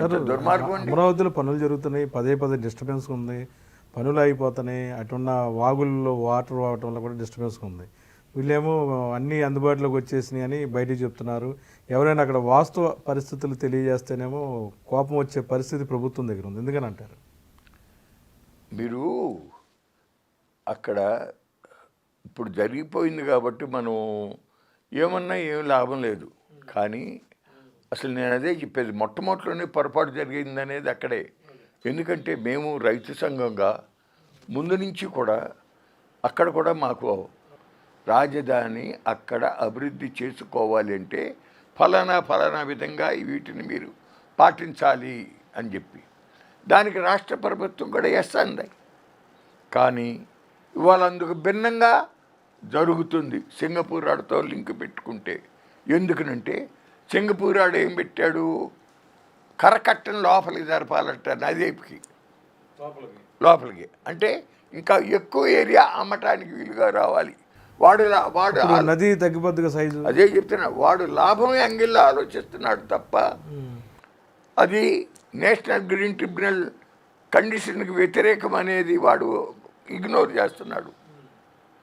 దుర్మార్గం అమరావతిలో పనులు జరుగుతున్నాయి పదే పదే డిస్టర్బెన్స్ ఉంది పనులు అయిపోతున్నాయి అటున్న వాగుల్లో వాటర్ రావటం వల్ల కూడా డిస్టర్బెన్స్ ఉంది. వీళ్ళేమో అన్నీ అందుబాటులోకి వచ్చేసినాయి అని బయటికి చెప్తున్నారు. ఎవరైనా అక్కడ వాస్తవ పరిస్థితులు తెలియజేస్తేనేమో కోపం వచ్చే పరిస్థితి ప్రభుత్వం దగ్గర ఉంది. ఎందుకని అంటారు? మీరు అక్కడ ఇప్పుడు జరిగిపోయింది కాబట్టి మనం ఏమన్నా ఏం లాభం లేదు. కానీ అసలు నేను అదే చెప్పేది. మొట్టమొదటిలోనే పొరపాటు జరిగింది అనేది అక్కడే. ఎందుకంటే మేము రైతు సంఘంగా ముందు నుంచి కూడా అక్కడ కూడా మాకు రాజధాని అక్కడ అభివృద్ధి చేసుకోవాలి అంటే ఫలానా ఫలానా విధంగా వీటిని మీరు పాటించాలి అని చెప్పి. దానికి రాష్ట్ర ప్రభుత్వం కూడా ఎస్ కానీ ఇవాళ అందుకు భిన్నంగా జరుగుతుంది. సింగపూర్ ఆడతో లింక్ పెట్టుకుంటే. ఎందుకనంటే సింగపూర్ ఆడు ఏం పెట్టాడు? కరకట్టను లోపలికి జరపాలంట నదికి. లోపలికి. అంటే ఇంకా ఎక్కువ ఏరియా అమ్మటానికి వీలుగా రావాలి. వాడు వాడు నది తగ్గిపోద్దుగా సైజు. అదే చెప్తున్నా వాడు లాభం యాంగిల్లో ఆలోచిస్తున్నాడు తప్ప అది నేషనల్ గ్రీన్ ట్రిబ్యునల్ కండిషన్కి వ్యతిరేకం అనేది వాడు ఇగ్నోర్ చేస్తున్నాడు.